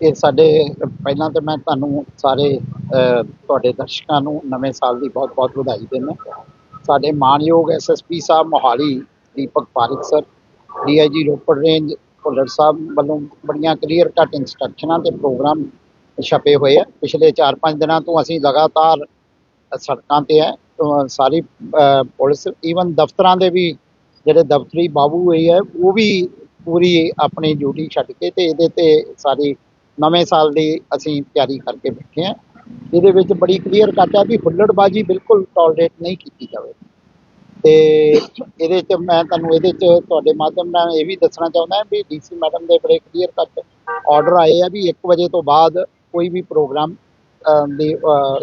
ਇਹ ਸਾਡੇ, ਪਹਿਲਾਂ ਤਾਂ ਮੈਂ ਤੁਹਾਨੂੰ ਸਾਰੇ ਤੁਹਾਡੇ ਦਰਸ਼ਕਾਂ ਨੂੰ ਨਵੇਂ ਸਾਲ ਦੀ ਬਹੁਤ-ਬਹੁਤ ਵਧਾਈ ਦਿੰਦਾ ਸਾਡੇ ਮਾਨਯੋਗ SSP Sahib Mohali, Deepak Parik sir DIG Ropar range Bhullar Sahib ਵੱਲੋਂ ਬੜੀਆਂ ਕਲੀਅਰ ਕੱਟ ਇੰਸਟਰਕਸ਼ਨਾਂ ਤੇ ਪ੍ਰੋਗਰਾਮ ਛਪੇ ਹੋਏ ਆ। ਪਿਛਲੇ 4-5 ਦਿਨਾਂ ਤੋਂ ਅਸੀਂ ਲਗਾਤਾਰ ਸੜਕਾਂ ਤੇ ਹੈ ਸਾਰੀ ਪੁਲਿਸ, ਈਵਨ ਦਫ਼ਤਰਾਂ ਦੇ ਵੀ ਜਿਹੜੇ ਦਫ਼ਤਰੀ ਬਾਬੂ ਹੋਏ ਹੈ ਉਹ ਵੀ ਪੂਰੀ ਆਪਣੀ ਡਿਊਟੀ ਛੱਡ ਕੇ ਤੇ ਇਹਦੇ ਤੇ ਸਾਰੀ ਨਵੇਂ ਸਾਲ ਦੀ ਅਸੀਂ ਤਿਆਰੀ ਕਰਕੇ ਬੈਠੇ ਹਾਂ। ਇਹਦੇ ਵਿੱਚ ਬੜੀ ਕਲੀਅਰ ਕੱਟ ਹੈ ਵੀ ਹੁੱਲੜਬਾਜੀ ਬਿਲਕੁਲ ਟੋਲਰੇਟ ਨਹੀਂ ਕੀਤੀ ਜਾਵੇ। ਤੇ ਇਹਦੇ 'ਚ ਮੈਂ ਤੁਹਾਨੂੰ ਇਹਦੇ 'ਚ ਤੁਹਾਡੇ ਮਾਧਿਅਮ ਨਾਲ ਇਹ ਵੀ ਦੱਸਣਾ ਚਾਹੁੰਦਾ ਵੀ ਡੀਸੀ ਮੈਡਮ ਦੇ ਬੜੇ ਕਲੀਅਰ ਕੱਟ ਆਰਡਰ ਆਏ ਆ ਵੀ 1 ਵਜੇ ਤੋਂ ਬਾਅਦ ਕੋਈ ਵੀ ਪ੍ਰੋਗਰਾਮ ਦੀ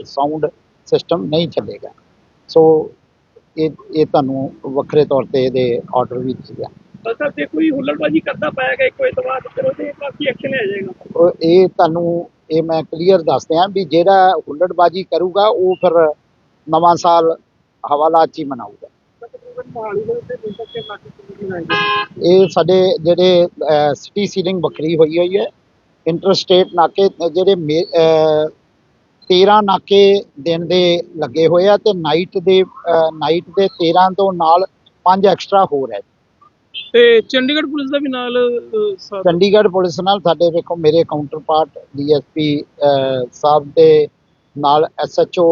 ਸਾਊਂਡ ਸਿਸਟਮ ਨਹੀਂ ਚੱਲੇਗਾ। ਸੋ ਇਹ ਇਹ ਤੁਹਾਨੂੰ ਵੱਖਰੇ ਤੌਰ ਤੇ ਇਹਦੇ ਆਰਡਰ ਵੀ ਦਿੱਤੇ ਗਿਆ ਤਾਂ ਸਰ ਜੇ ਕੋਈ ਹੁੱਲੜਬਾਜੀ ਕਰਦਾ ਪਾਏਗਾ ਇੱਕ ਵਜੇ ਤੋਂ ਬਾਅਦ ਫਿਰ ਉਹਦੇ ਕਾਫੀ ਐਕਸ਼ਨ ਲਿਆ ਜਾਏਗਾ। ਉਹ ਇਹ ਤੁਹਾਨੂੰ ਇਹ ਮੈਂ ਕਲੀਅਰ ਦੱਸਦੇ ਹਾਂ ਵੀ ਜਿਹੜਾ ਹੁੱਲੜਬਾਜੀ ਕਰੂਗਾ ਉਹ ਫਿਰ ਨਵਾਂ ਸਾਲ ਹਵਾਲਾਤ 'ਚ ਹੀ ਮਨਾਊਗਾ। ਤਕਰੀਬਨ ਮੋਹਾਲੀ ਦੇ ਉੱਤੇ ਦਿਨ ਤੱਕ ਨਾਕੇ ਕਿੰਨੀ ਲਾਏਗੇ ਇਹ ਸਾਡੇ ਜਿਹੜੇ ਸਿਟੀ ਸੀਲਿੰਗ ਵੱਖਰੀ ਹੋਈ ਹੋਈ ਹੈ। ਇੰਟਰਸਟੇਟ ਨਾਕੇ ਜਿਹੜੇ ਮੇ- ਅਹ, 13 ਨਾਕੇ ਦਿਨ ਦੇ ਲੱਗੇ ਹੋਏ ਆ ਤੇ ਨਾਈਟ ਦੇ ਨਾਈਟ ਦੇ 13 ਤੋਂ ਨਾਲ 5 ਐਕਸਟਰਾ ਹੋਰ ਹੈ। ਤੇ ਚੰਡੀਗੜ੍ਹ ਪੁਲਿਸ ਦਾ ਵੀ ਨਾਲ ਅਹ, ਸਾਥ ਚੰਡੀਗੜ੍ਹ ਪੁਲਿਸ ਨਾਲ ਸਾਡੇ ਵੇਖੋ ਮੇਰੇ ਕਾਊਂਟਰ ਡੀਐਸਪੀ ਸਾਹਿਬ ਦੇ ਨਾਲ ਐਸਐਚਓ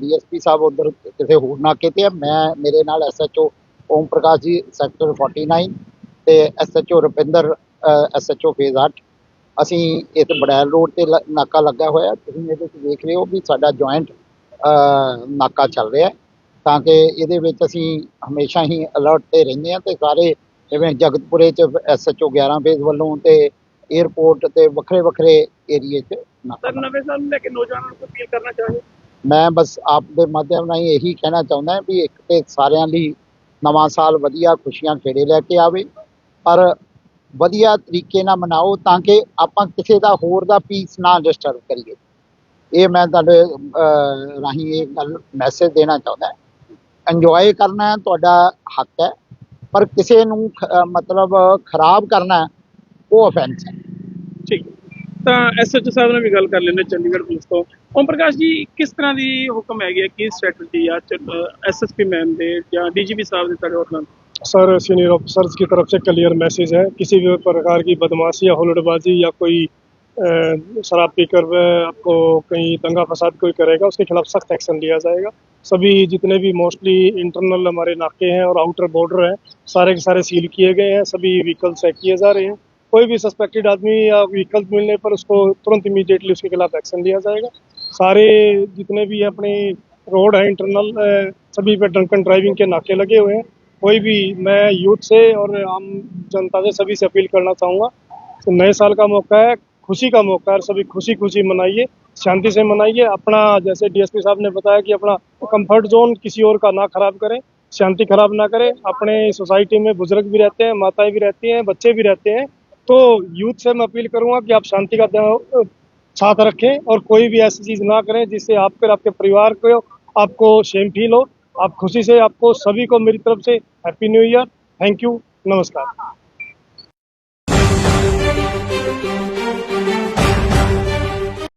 ਡੀਐਸਪੀ ਸਾਹਿਬ ਉਧਰ ਕਿਸੇ ਹੋਰ ਨਾਕੇ ਤੇ ਆ। ਮੈਂ ਮੇਰੇ ਨਾਲ ਐਸਐਚਓ ਓਮ ਪ੍ਰਕਾਸ਼ ਜੀ ਸੈਕਟਰ 49 ਤੇ ਐਸਐਚਓ ਰੁਪਿੰਦਰ ਐਸਐਚਓ ਫੇਜ਼ 8 ਅਸੀਂ ਇੱਥੇ ਬੜੈਲ ਰੋਡ ਤੇ ਲ- ਨਾਕਾ ਲੱਗਾ ਹੋਇਆ। ਤੁਸੀਂ ਇਹਦੇ ਵਿੱਚ ਦੇਖ ਰਹੇ ਹੋ ਵੀ ਸਾਡਾ ਜੁਆਇੰਟ ਨਾਕਾ ਚੱਲ ਰਿਹਾ ਹੈ। ਤਾਂ ਕਿ ਇਹਦੇ ਵਿੱਚ ਅਸੀਂ ਹਮੇਸ਼ਾ ਹੀ ਅਲਰਟ ਤੇ ਰਹਿੰਦੇ ਹਾਂ ਤੇ ਸਾਰੇ ਜਿਵੇਂ ਜਗਤਪੁਰੇ ਚ ਐਸਐਚਓ 11 ਫੇਜ਼ ਵੱਲੋਂ ਤੇ 에ਅਰਪੋਰਟ ਤੇ ਵੱਖਰੇ ਵੱਖਰੇ ਏਰੀਏ 'ਚ ਨਾਕਾ ਸਰ ਨਵੇਂ ਸਾਲ ਨੂੰ ਲੈ ਕੇ ਨੌਜਵਾਨਾਂ ਨੂੰ ਅਪੀਲ ਕਰਨਾ ਚਾਹੀਏ ਮੈਂ ਬਸ ਆਪ ਦੇ ਮਾਧਿਅਮ ਨਾਲ ਇਹੀ ਕਹਿਣਾ ਚਾਹੁੰਦਾ ਹਾਂ ਵੀ ਇੱਕ ਤੇ ਸਾਰਿਆਂ ਲਈ ਨਵਾਂ ਸਾਲ ਵਧੀਆ ਖੁਸ਼ੀਆਂ ਖੇੜੇ ਲੈ ਕੇ ਆਵੇ ਪਰ ਵਧੀਆ ਤਰੀਕੇ ਨਾਲ ਮਨਾਓ ਤਾਂ ਕਿ ਆਪਾਂ ਕਿਸੇ ਦਾ ਹੋਰ ਦਾ ਪੀਸ ਨਾ ਡਿਸਟਰਬ ਕਰੀਏ। ਇਹ ਮੈਂ ਤੁਹਾਡੇ ਰਾਹੀਂ ਇਹ ਗੱਲ ਮੈਸੇਜ ਦੇਣਾ ਚਾਹੁੰਦਾ। ਇੰਜੋਏ ਕਰਨਾ ਤੁਹਾਡਾ ਹੱਕ ਹੈ। ਪਰ ਕਿਸੇ ਨੂੰ ਖ- ਅਹ, ਮਤਲਬ ਖਰਾਬ ਕਰਨਾ ਉਹ ਅਫੈਂਸ ਹੈ ਠੀਕ ਤਾਂ ਐਸਐਚਓ ਸਾਹਿਬ ਨਾਲ ਵੀ ਗੱਲ ਕਰ ਲੈਂਦੇ ਚੰਡੀਗੜ੍ਹ ਪੁਲਿਸ ਤੋਂ ਓਮ ਪ੍ਰਕਾਸ਼ ਜੀ ਕਿਸ ਤਰ੍ਹਾਂ ਦੀ ਹੁਕਮ ਹੈਗੀ ਹੈ ਕੀ ਸਟ੍ਰੈਟਜੀ ਆ ਐਸਐਸਪੀ ਮੈਮ ਦੇ ਜਾਂ ਡੀਜੀਪੀ ਸਾਹਿਬ ਦੇ ਤੁਹਾਡੇ ਔਰ ਨਾਲ सर सीनियर ऑफिसर्स की तरफ से क्लियर मैसेज है किसी भी प्रकार की बदमाशी या हुलड़बाजी या कोई अ, शराब पीकर वह आपको कहीं दंगा फसाद कोई करेगा उसके खिलाफ सख्त एक्शन लिया जाएगा सभी जितने भी मोस्टली इंटरनल हमारे नाके हैं और आउटर बॉर्डर हैं, सारे के सारे सील किए गए हैं, सभी व्हीकल चेक किए जा रहे हैं। कोई भी सस्पेक्टेड आदमी या व्हीकल मिलने पर उसको तुरंत इमीडिएटली उसके खिलाफ एक्शन लिया जाएगा। सारे जितने भी अपने रोड है इंटरनल सभी पे ड्रंकन ड्राइविंग के नाके लगे हुए हैं। कोई भी, मैं यूथ से और आम जनता से सभी से अपील करना चाहूँगा। तो नए साल का मौका है, खुशी का मौका है सभी खुशी खुशी मनाइए। शांति से मनाइए। अपना, जैसे डीएसपी साहब ने बताया कि अपना कंफर्ट जोन किसी और का ना खराब करें, शांति खराब ना करें। अपने सोसाइटी में बुज़ुर्ग भी रहते हैं, माताएँ भी रहती हैं, बच्चे भी रहते हैं। तो यूथ से मैं अपील करूँगा कि आप शांति का साथ रखें और कोई भी ऐसी चीज़ ना करें जिससे आप फिर आपके परिवार को, आपको शेम फील हो। आप खुशी से, आपको सभी को मेरी तरफ़ से happy new year thank you नमस्कार।